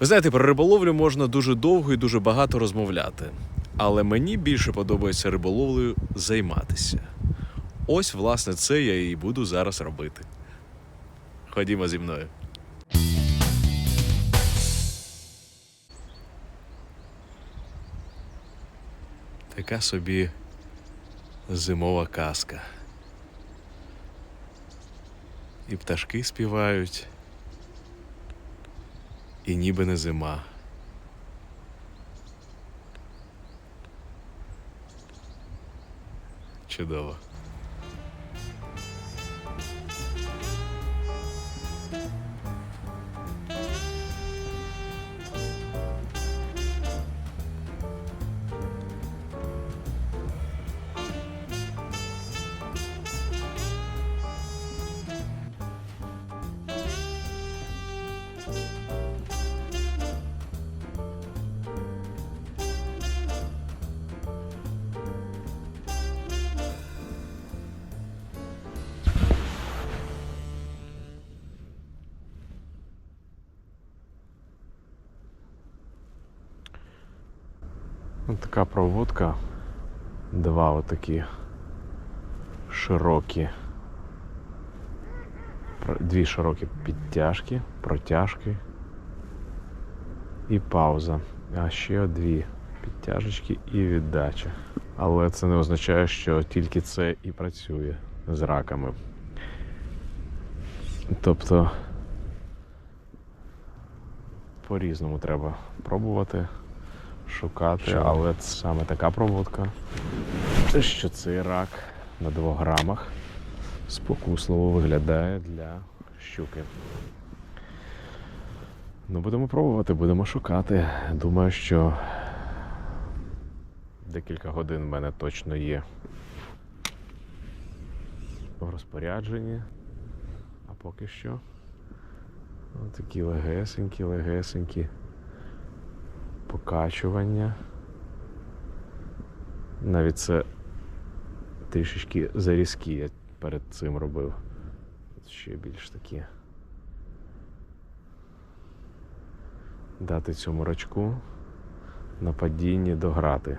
Ви знаєте, про риболовлю можна дуже довго і дуже багато розмовляти. Але мені більше подобається риболовлею займатися. Ось, власне, це я і буду зараз робити. Ходімо зі мною. Така собі зимова казка. І пташки співають, і ніби не зима. Чудово. Ось така проводка. Два отакі широкі. Дві широкі підтяжки, протяжки і пауза. А ще дві підтяжечки і віддача. Але це не означає, що тільки це і працює з раками. Тобто по-різному треба пробувати шукати, але це саме така проводка, що цей рак на 2 грамах спокусливо виглядає для щуки. Ну, будемо пробувати, будемо шукати. Думаю, що декілька годин в мене точно є в розпорядженні. А поки що такі легесенькі, легесенькі покачування. Навіть це трішечки зарізкі я перед цим робив. Ще більш такі. Дати цьому рачку на падінні дограти.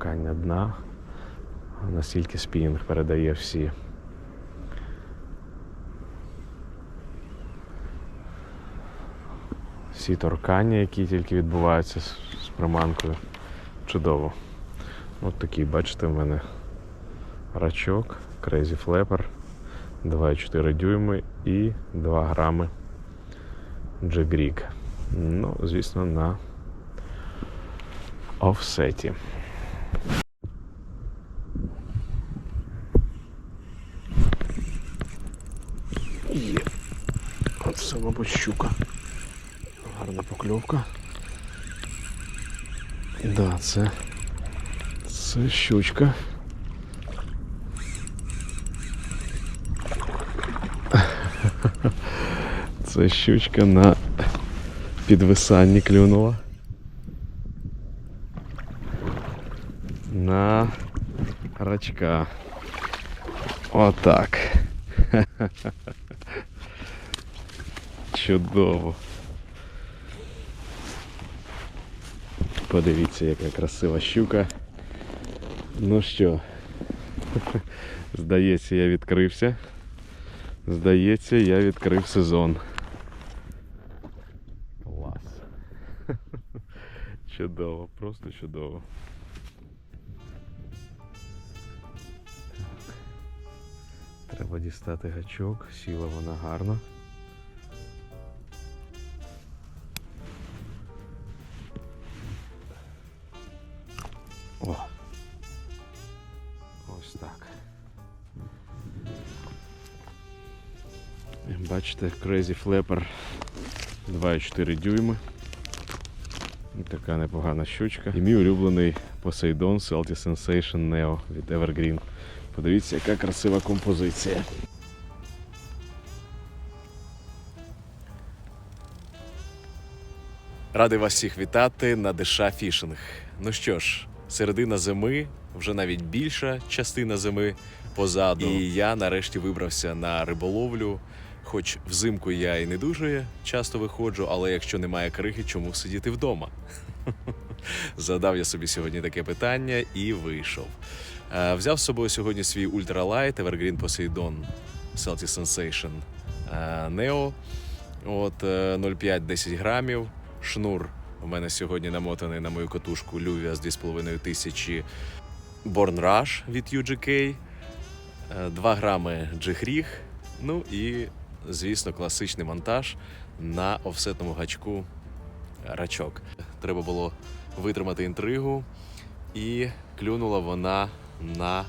торкання дна. Настільки спінінг передає всі. Всі торкання, які тільки відбуваються з, приманкою. Чудово. От такий, бачите, в мене рачок, Crazy Flapper, 2,4 дюйми і 2 грами Джегрік. Ну, звісно, на офсеті. Покльовка. Да, це. Це щучка. Це щучка на підвисанні клюнула. На рачка. Отак. Чудово. Подивіться, яка красива щука. Ну що, здається, я відкрився. Здається, я відкрив сезон. Клас. Чудово, просто чудово. Треба дістати гачок, сіла вона гарно. Бачите, Crazy Flapper 2,4 дюйми. І така непогана щучка. І мій улюблений Poseidon Salty Sensation Neo від Evergreen. Подивіться, яка красива композиція. Радий вас всіх вітати на Деша Фішинг. Ну що ж, середина зими, вже навіть більша частина зими позаду. І я нарешті вибрався на риболовлю. Хоч взимку я і не дуже часто виходжу, але якщо немає криги, чому сидіти вдома? Задав я собі сьогодні таке питання і вийшов. Е, Взяв з собою сьогодні свій ультралайт Evergreen Poseidon Celtic Sensation е, Neo. От е, 0,5-10 грамів. Шнур у мене сьогодні намотаний на мою катушку Лювія з 2,5 тисячі Born Rush від UGK. 2 грами джихріг. Ну і, звісно, класичний монтаж на офсетному гачку рачок. Треба було витримати інтригу, і клюнула вона на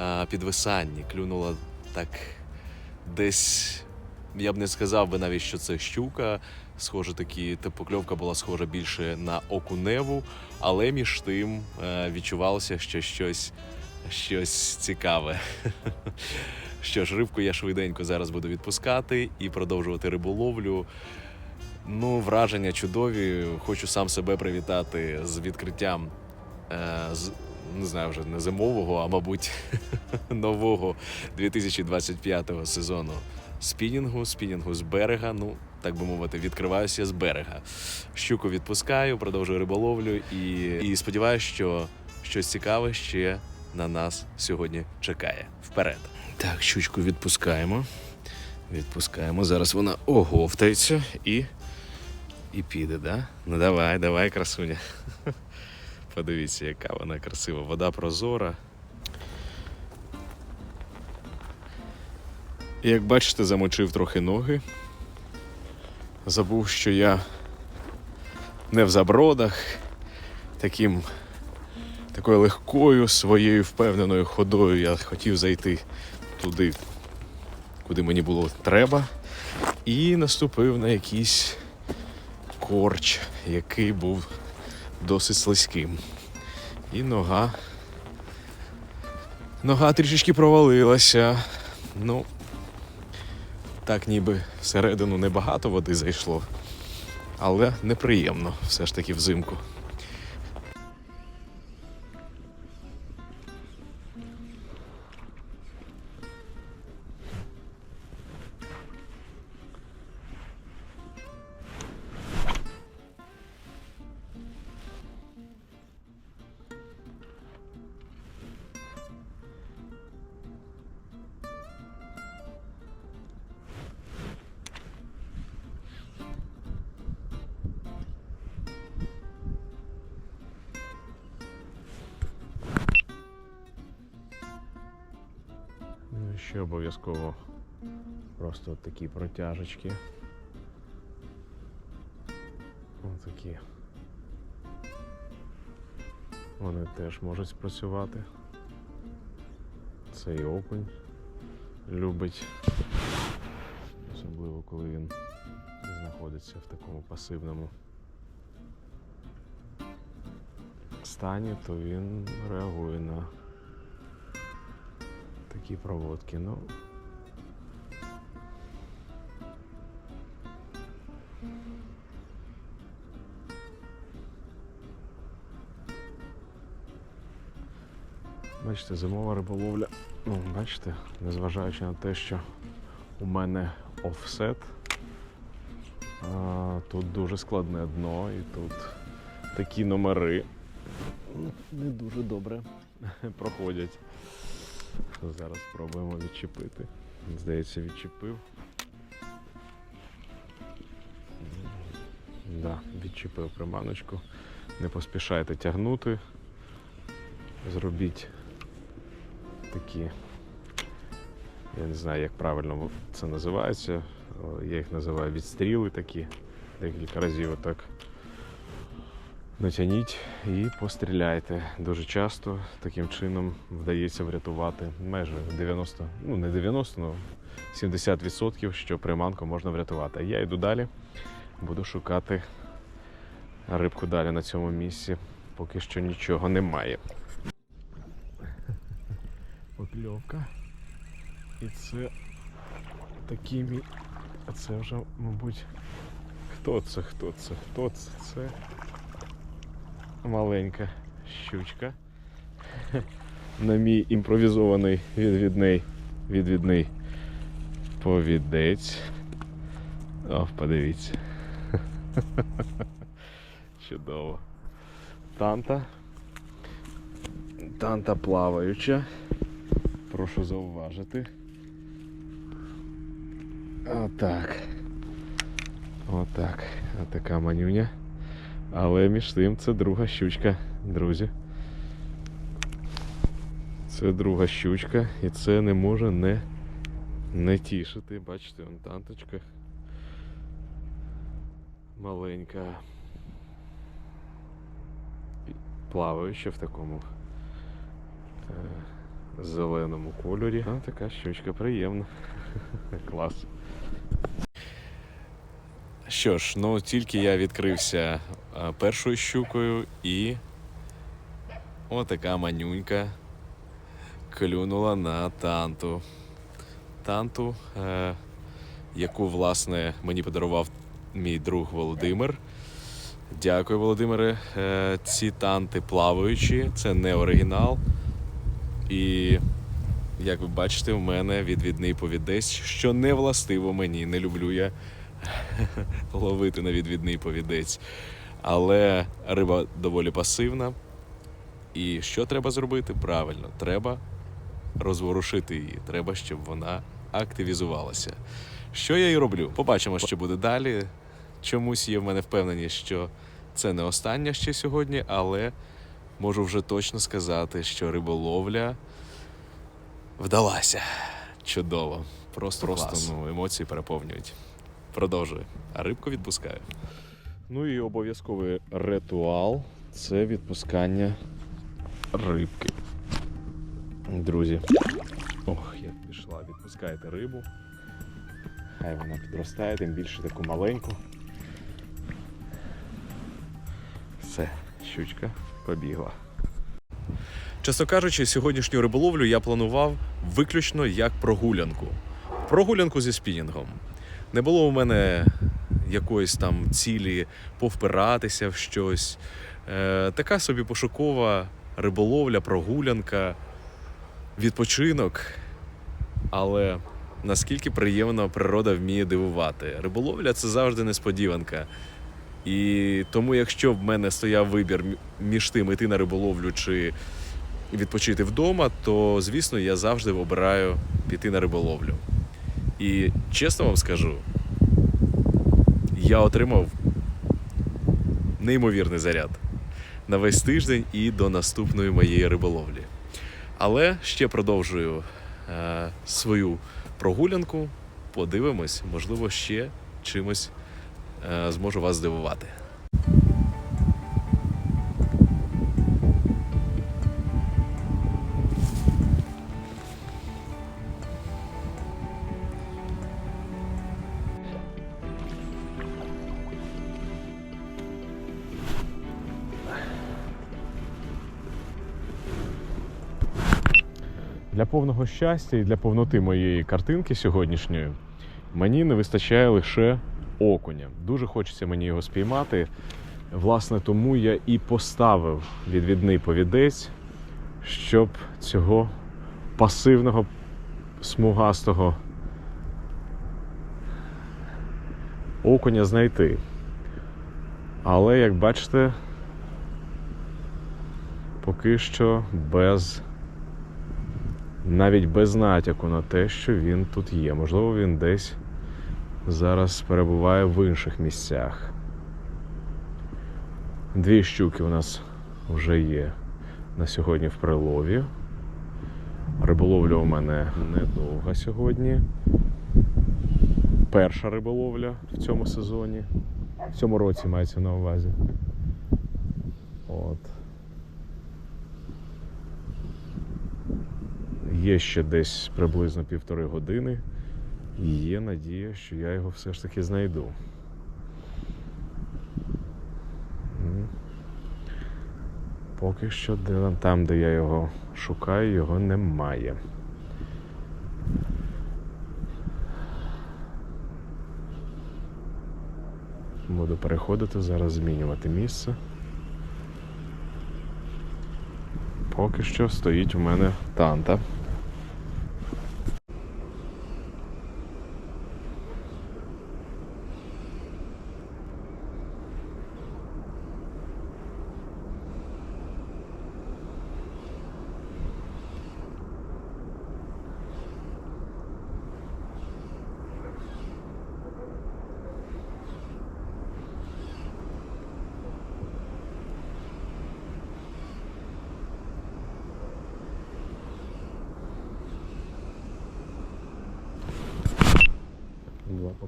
е, підвисанні. Клюнула так десь. Я б не сказав би навіть, що це щука. Схоже, такі та покльовка була схожа більше на окуневу, але між тим е, відчувалося, що щось, щось цікаве. Що ж, рибку я швиденько зараз буду відпускати і продовжувати риболовлю. Ну, враження чудові. Хочу сам себе привітати з відкриттям е, з, не знаю вже не зимового, а мабуть, нового 2025 сезону спінінгу, спінінгу з берега. Ну, так би мовити, відкриваюся з берега. Щуку відпускаю, продовжую риболовлю і, і сподіваюся, що щось цікаве ще на нас сьогодні чекає. Вперед. Так, щучку відпускаємо. Відпускаємо. Зараз вона оговтається і і піде, да? Ну давай, давай, красуня. Подивіться, яка вона красива. Вода прозора. Як бачите, замочив трохи ноги. Забув, що я не в забродах, таким, такою легкою своєю впевненою ходою я хотів зайти туди, куди мені було треба, і наступив на якийсь корч, який був досить слизьким. І нога. Нога трішечки провалилася. Ну, так ніби всередину небагато води зайшло, але неприємно все ж таки взимку. Просто от такі протяжечки. Отакі. Вони теж можуть спрацювати. Цей окунь любить. Особливо коли він знаходиться в такому пасивному стані, то він реагує на такі проводки. Ну, бачите, зимова риболовля. Ну, бачите, незважаючи на те, що у мене офсет, а, тут дуже складне дно і тут такі номери ну, не дуже добре проходять. Зараз спробуємо відчепити. Здається, відчепив. Да, відчепив приманочку. Не поспішайте тягнути. Зробіть такі. Я не знаю, як правильно це називається. Я їх називаю відстріли такі. Декілька разів отак натягніть і постріляйте. Дуже часто таким чином вдається врятувати майже 90, ну не 90, ну 70%, що приманку можна врятувати. Я йду далі, буду шукати рибку далі на цьому місці. Поки що нічого немає. Покльовка. І це такий мій. А це вже, мабуть, Хто це? Хто це? Хто це? Це маленька щучка. На мій імпровізований відвідний відвідний повідець. О, подивіться. Чудово. Танта. Танта плаваюча. Прошу зауважити. Отак. Отак. Отака манюня. Але між тим це друга щучка, друзі. Це друга щучка, і це не може не, не тішити. Бачите, вон танточка. Маленька. Пі- Плаваюча в такому е, зеленому кольорі. А така щучка приємна. Клас. Що ж, ну тільки я відкрився першою щукою і отака манюнька клюнула на танту. Танту, е, яку, власне, мені подарував мій друг Володимир. Дякую, Володимире. Е, ці танти плаваючі, це не оригінал. І як ви бачите, в мене відвідний повідець, що не властиво мені. Не люблю я ловити на відвідний повідець. Але риба доволі пасивна. І що треба зробити? Правильно, треба розворушити її. Треба, щоб вона активізувалася. Що я і роблю? Побачимо, що буде далі. Чомусь є в мене впевненість, що це не остання ще сьогодні, але можу вже точно сказати, що риболовля вдалася. Чудово. Просто, Просто ну, емоції переповнюють. Продовжую. А рибку відпускаю. Ну і обов'язковий ритуал це відпускання рибки. Друзі. Ох, як пішла. Відпускаєте рибу. Хай вона підростає, тим більше таку маленьку. Все, щучка побігла. Чесно кажучи, сьогоднішню риболовлю я планував виключно як прогулянку. Прогулянку зі спінінгом. Не було у мене якоїсь там цілі повпиратися в щось. Е, така собі пошукова риболовля, прогулянка, відпочинок. Але наскільки приємно природа вміє дивувати. Риболовля це завжди несподіванка. І тому, якщо в мене стояв вибір між тим іти на риболовлю чи відпочити вдома, то звісно я завжди обираю піти на риболовлю. І чесно вам скажу, я отримав неймовірний заряд на весь тиждень і до наступної моєї риболовлі. Але ще продовжую е, свою прогулянку. Подивимось, можливо, ще чимось зможу вас здивувати. Для повного щастя і для повноти моєї картинки сьогоднішньої мені не вистачає лише окуня. Дуже хочеться мені його спіймати. Власне, тому я і поставив відвідний повідець, щоб цього пасивного смугастого окуня знайти. Але, як бачите, поки що без навіть без натяку на те, що він тут є. Можливо, він десь зараз перебуває в інших місцях. Дві щуки у нас вже є на сьогодні в прилові. Риболовля у мене недовга сьогодні. Перша риболовля в цьому сезоні. В цьому році мається на увазі. От. Є ще десь приблизно півтори години. І є надія, що я його все ж таки знайду. Поки що там, де я його шукаю, його немає. Буду переходити, зараз змінювати місце. Поки що стоїть у мене танта.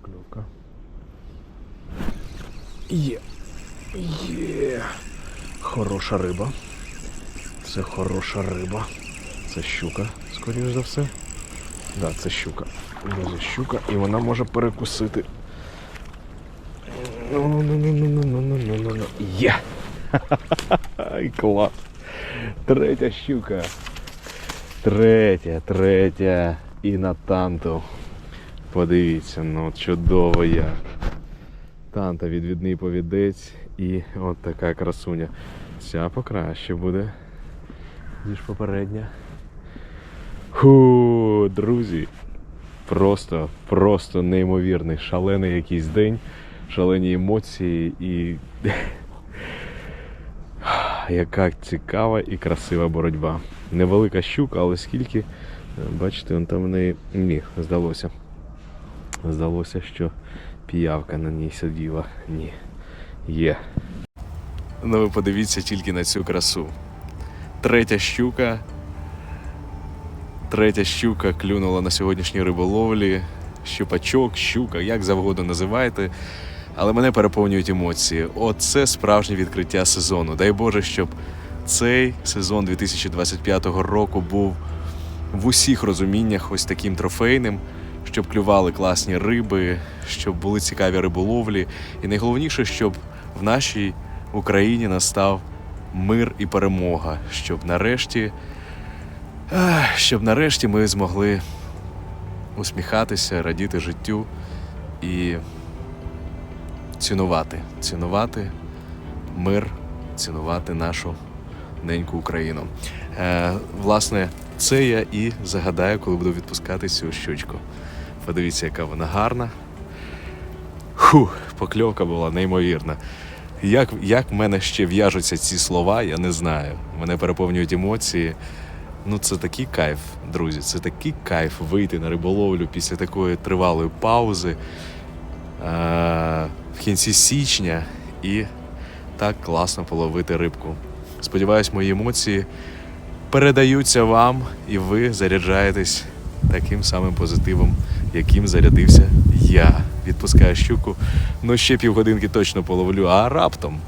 покльовка. Є. Є. Хороша риба. Це хороша риба. Це щука, скоріш за все. Так, да, це щука. Дуже щука і вона може перекусити. Є! Клас! Третя щука. Третя, третя. І на танту. Подивіться, ну чудово як. Танта відвідний повідець і от така красуня. Ця покраще буде, ніж попередня. Ху, друзі. Просто, просто неймовірний, шалений якийсь день, шалені емоції і. Яка цікава і красива боротьба. Невелика щука, але скільки, бачите, он там в неї міг, здалося. Здалося, що піявка на ній сиділа. Ні. Є. Ну ви подивіться тільки на цю красу. Третя щука. Третя щука клюнула на сьогоднішній риболовлі. Щупачок, щука, як завгодно називайте. Але мене переповнюють емоції. Оце справжнє відкриття сезону. Дай Боже, щоб цей сезон 2025 року був в усіх розуміннях ось таким трофейним, щоб клювали класні риби, щоб були цікаві риболовлі. І найголовніше, щоб в нашій Україні настав мир і перемога, щоб нарешті, щоб нарешті ми змогли усміхатися, радіти життю і цінувати, цінувати мир, цінувати нашу неньку Україну. Е, власне, це я і загадаю, коли буду відпускати цю щучку. Подивіться, яка вона гарна. Фух, покльовка була неймовірна. Як, як в мене ще в'яжуться ці слова, я не знаю. Мене переповнюють емоції. Ну, це такий кайф, друзі. Це такий кайф вийти на риболовлю після такої тривалої паузи е- в кінці січня і так класно половити рибку. Сподіваюсь, мої емоції передаються вам, і ви заряджаєтесь таким самим позитивом, яким зарядився я. Відпускаю щуку. Ну, ще півгодинки точно половлю, а раптом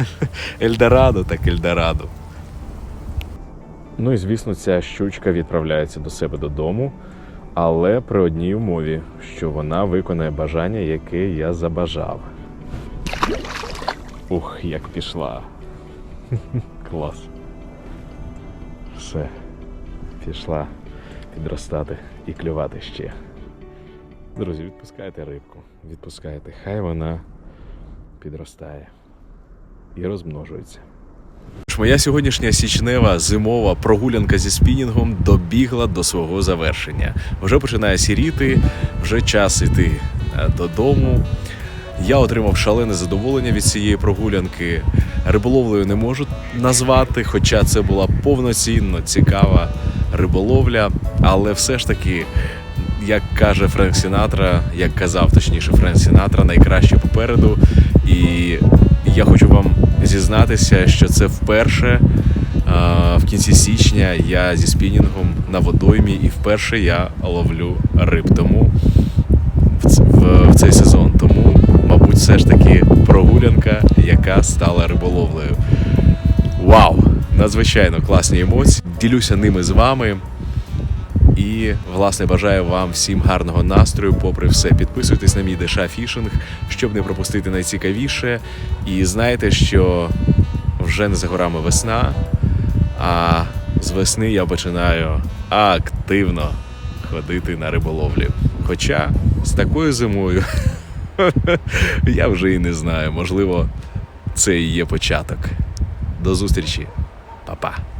Ельдорадо так Ельдорадо. Ну і звісно, ця щучка відправляється до себе додому, але при одній умові, що вона виконає бажання, яке я забажав. Ух, як пішла. Клас. Все. Пішла підростати і клювати ще. Друзі, відпускайте рибку, відпускайте. Хай вона підростає і розмножується. Моя сьогоднішня січнева зимова прогулянка зі спінінгом добігла до свого завершення. Вже починає сіріти, вже час іти е, додому. Я отримав шалене задоволення від цієї прогулянки. Риболовлею не можу назвати, хоча це була повноцінно цікава риболовля, але все ж таки, як каже Френк Сінатра, як казав точніше Френк Сінатра, найкраще попереду. І я хочу вам зізнатися, що це вперше в кінці січня я зі спінінгом на водоймі, і вперше я ловлю риб. Тому в цей сезон. Тому, мабуть, все ж таки прогулянка, яка стала риболовлею. Вау! Надзвичайно класні емоції. Ділюся ними з вами. І, власне, бажаю вам всім гарного настрою, попри все. Підписуйтесь на мій Деша Фішинг, щоб не пропустити найцікавіше. І знайте, що вже не за горами весна, а з весни я починаю активно ходити на риболовлю. Хоча з такою зимою Я вже і не знаю. Можливо, це і є початок. До зустрічі, Па-па.